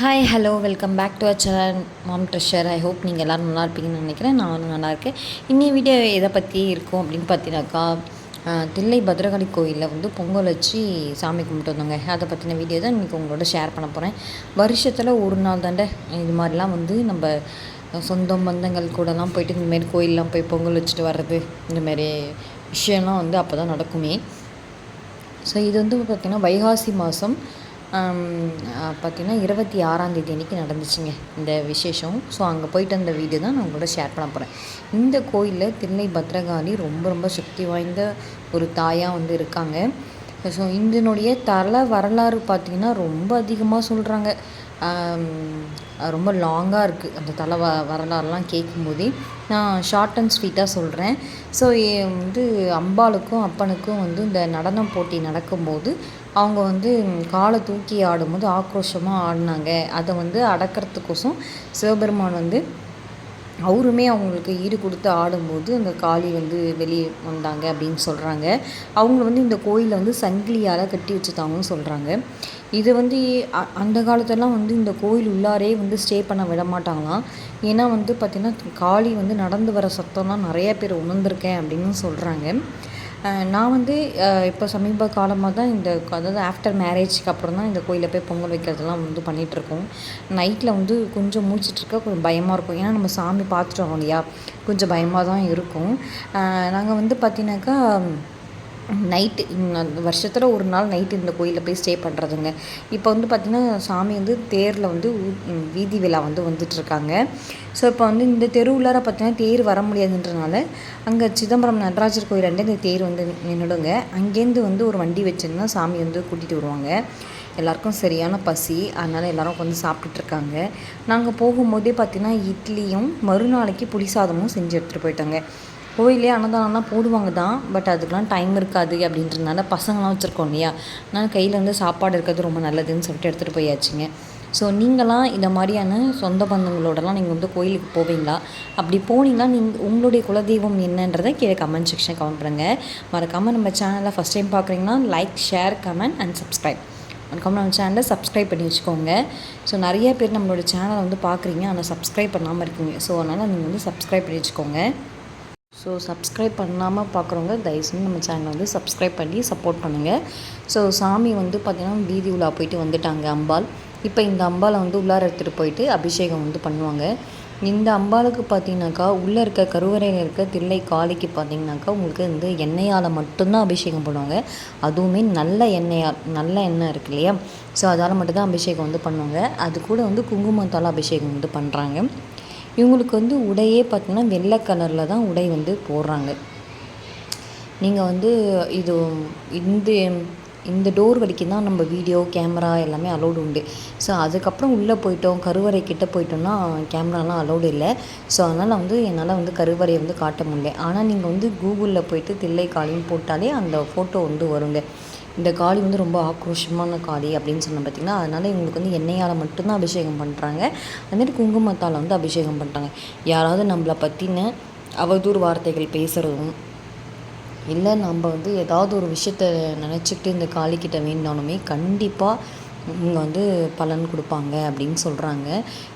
Hi hello welcome back to a channel Mom Treasure I hope நீங்கள் எல்லோரும் நல்லா இருப்பீங்கன்னு நினைக்கிறேன். நானும் நல்லா இருக்கேன். இன்னி வீடியோ எதை பற்றி இருக்கும் அப்படின்னு பார்த்தீங்கன்னாக்கா தில்லை பத்ரகாளி கோயிலில் வந்து பொங்கல் வச்சு சாமி கும்பிட்டு வந்தோங்க. அதை பற்றின வீடியோ தான் இன்றைக்கி உங்களோட ஷேர் பண்ண போகிறேன் வருஷத்தில் ஒரு நாள் தாண்டே இது மாதிரிலாம் வந்து நம்ம சொந்தம் பந்தங்கள் கூடலாம் போயிட்டு இந்தமாரி கோயிலெலாம் போய் பொங்கல் வச்சுட்டு வர்றது இந்தமாரி விஷயம்லாம் வந்து அப்போ தான் நடக்குமே. ஸோ இது வந்து பார்த்திங்கன்னா வைகாசி மாதம் பார்த்திங்கன்னா இருபத்தி ஆறாந்தேதி அன்றைக்கி நடந்துச்சுங்க இந்த விசேஷம். ஸோ அங்கே போயிட்டு வந்த வீடியோ தான் நான் உங்களோட ஷேர் பண்ண போகிறேன் இந்த கோயிலில் தில்லை பத்ரகாளி ரொம்ப ரொம்ப சக்தி வாய்ந்த ஒரு தாயாக வந்து இருக்காங்க. ஸோ இதனுடைய தலை வரலாறு பார்த்திங்கன்னா ரொம்ப அதிகமாக சொல்கிறாங்க ரொம்ப லாங்காக இருக்குது அந்த தலை வ வரலாறுலாம் கேட்கும்போதே நான் ஷார்ட் அண்ட் ஸ்வீட்டாக சொல்கிறேன் ஸோ வந்து அம்பாளுக்கும் அப்பனுக்கும் வந்து இந்த நடனம் போட்டி நடக்கும்போது அவங்க வந்து காலை தூக்கி ஆடும்போது ஆக்ரோஷமாக ஆடினாங்க. அதை வந்து அடக்கிறதுக்கோசம் சிவபெருமான் வந்து அவருமே அவங்களுக்கு ஈடு கொடுத்து ஆடும்போது அந்த காளி வந்து வெளியே வந்தாங்க அப்படின்னு சொல்கிறாங்க அவங்க வந்து இந்த கோயிலை வந்து சங்கிலியால் கட்டி வச்சுட்டாங்கன்னு சொல்கிறாங்க இது வந்து அந்த காலத்தெல்லாம் வந்து இந்த கோயில் உள்ளாரே வந்து ஸ்டே பண்ண விட மாட்டாங்களாம். ஏன்னா வந்து பார்த்திங்கன்னா காளி வந்து நடந்து வர சத்தம்லாம் நிறைய பேர் உணர்ந்திருக்கேன் அப்படின்னு சொல்கிறாங்க நான் வந்து இப்போ சமீப காலமாக தான் இந்த அதாவது ஆஃப்டர் மேரேஜ்க்கு அப்புறம் தான் இந்த கோயிலில் போய் பொங்கல் வைக்கிறதெல்லாம் வந்து பண்ணிகிட்ருக்கோம் நைட்டில் வந்து கொஞ்சம் மூச்சிட்ருக்க கொஞ்சம் பயமாக இருக்கும். ஏன்னா நம்ம சாமி பார்த்துட்டு வரோம் இல்லையா? கொஞ்சம் பயமாக தான் இருக்கும். நாங்கள் வந்து பார்த்தீங்கன்னாக்கா நைட்டு வருஷத்தில் ஒரு நாள் நைட்டு இந்த கோயிலில் போய் ஸ்டே பண்ணுறதுங்க இப்போ வந்து பார்த்திங்கன்னா சாமி வந்து தேரில் வந்து ஊ- வீதி விழா வந்து வந்துட்டுருக்காங்க ஸோ இப்போ வந்து இந்த தெருவுள்ளார பார்த்தீங்கன்னா தேர் வர முடியாதுன்றனால அங்கே சிதம்பரம் நடராஜர் கோயிலாண்டே இந்த தேர் வந்து நின்றுடுங்க அங்கேருந்து வந்து ஒரு வண்டி வச்சுருந்தா சாமி வந்து கூட்டிகிட்டு வருவாங்க. எல்லாருக்கும் சரியான பசி அதனால் எல்லாரும் வந்து சாப்பிட்டுட்ருக்காங்க. நாங்கள் போகும்போதே பார்த்திங்கன்னா இட்லியும் மறுநாளைக்கு புளி சாதமும் செஞ்சு எடுத்துகிட்டு போயிட்டாங்க. கோயிலே அன்னதானம்லாம் போடுவாங்க தான் பட் அதுக்கெலாம் டைம் இருக்காது அப்படின்றதுனால பசங்களாம் வச்சுருக்கோம் இல்லையா? அதனால் கையில் வந்து சாப்பாடு இருக்கிறது ரொம்ப நல்லதுன்னு சொல்லிட்டு எடுத்துகிட்டு போயாச்சுங்க. ஸோ நீங்களாம் இந்த மாதிரியான சொந்த பந்தங்களோடலாம் நீங்கள் வந்து கோயிலுக்கு போவீங்களா? அப்படி போனீங்கன்னா நீங்கள் உங்களுடைய குலதெய்வம் என்னன்றதை கீழே கமெண்ட் செக்ஷன் கமெண்ட் பண்ணுங்கள் மறக்காமல் நம்ம சேனலை ஃபஸ்ட் டைம் பார்க்குறீங்கன்னா like share comment and subscribe மறக்காமல் நம்ம சேனலை சப்ஸ்கிரைப் பண்ணி வச்சுக்கோங்க. ஸோ நிறைய பேர் நம்மளோட சேனலை வந்து பார்க்குறீங்க ஆனால் சப்ஸ்கிரைப் பண்ணாமல் இருக்கீங்க. ஸோ அதனால் நீங்கள் வந்து சப்ஸ்கிரைப் பண்ணி வச்சுக்கோங்க. ஸோ சப்ஸ்கிரைப் பண்ணாமல் பார்க்குறவங்க தயவுசெய்து நம்ம சேனலை வந்து சப்ஸ்கிரைப் பண்ணி சப்போர்ட் பண்ணுங்கள் ஸோ சாமி வந்து பார்த்திங்கன்னா வீதி உலா போயிட்டு வந்துட்டாங்க அம்பாள். இப்போ இந்த அம்பாளை வந்து உள்ளார எடுத்துகிட்டு போயிட்டு அபிஷேகம் வந்து பண்ணுவாங்க. இந்த அம்பாளுக்கு பார்த்தீங்கன்னாக்கா உள்ளே இருக்க கருவறையில் இருக்க தில்லை காளிக்கு பார்த்தீங்கன்னாக்கா உங்களுக்கு வந்து எண்ணெயால் மட்டும்தான் அபிஷேகம் பண்ணுவாங்க. அதுவுமே நல்ல எண்ணெயால் நல்ல எண்ணெய் இருக்கு இல்லையா? ஸோ அதால் மட்டும்தான் அபிஷேகம் வந்து பண்ணுவாங்க. அது கூட வந்து குங்குமத்தால் அபிஷேகம் வந்து பண்ணுறாங்க இவங்களுக்கு வந்து உடையே பார்த்தீங்கன்னா வெள்ளை கலரில் தான் உடை வந்து போடுறாங்க. நீங்கள் வந்து இது இந்த இந்த டோர் வரைக்கும் தான் நம்ம வீடியோ கேமரா எல்லாமே அலோடு உண்டு. ஸோ அதுக்கப்புறம் உள்ளே போயிட்டோம் கருவறை கிட்டே போயிட்டோம்னா கேமராலாம் அலோடு இல்லை. ஸோ அதனால் வந்து என்னால் வந்து கருவறையை வந்து காட்ட முடியல. ஆனால் நீங்கள் வந்து கூகுளில் போயிட்டு தில்லை காலின்னு போட்டாலே அந்த ஃபோட்டோ வந்து வருங்க. இந்த காளி வந்து ரொம்ப ஆக்ரோஷமான காளி அப்படின்னு சொன்ன பார்த்தீங்கன்னா அதனால் இவங்களுக்கு வந்து எண்ணெயால் மட்டும்தான் அபிஷேகம் பண்ணுறாங்க அதுமாரி குங்குமத்தால் வந்து அபிஷேகம் பண்ணுறாங்க யாராவது நம்மளை பற்றின அவதூறு வார்த்தைகள் பேசுகிறதும் இல்லை நம்ம வந்து ஏதாவது ஒரு விஷயத்த நினச்சிக்கிட்டு இந்த காளிக்கிட்ட வேண்டினாலுமே கண்டிப்பாக இவங்க வந்து பலன் கொடுப்பாங்க அப்படின்னு சொல்கிறாங்க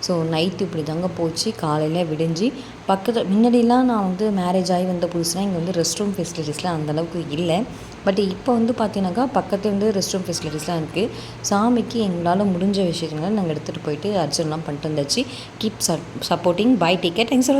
ஸோ நைட்டு இப்படி தாங்க போச்சு. காலையில் விடிஞ்சு பக்கத்தில் முன்னாடிலாம் நான் வந்து மேரேஜ் ஆகி வந்த புதுசுலாம் இங்கே வந்து ரெஸ்ட் ரூம் ஃபெசிலிட்டிஸ்லாம் அந்தளவுக்கு இல்லை. பட் இப்போ வந்து பார்த்தீங்கன்னாக்கா பக்கத்துலேருந்து ரெஸ்ட் ரூம் ஃபெசிலிட்டிஸ்லாம் இருக்குது சாமிக்கு எங்களால் முடிஞ்ச விஷயங்களை நாங்கள் எடுத்துகிட்டு போயிட்டு அர்ச்சனைலாம் பண்ணிட்டு வந்தாச்சு. Keep supporting bye ticket thanks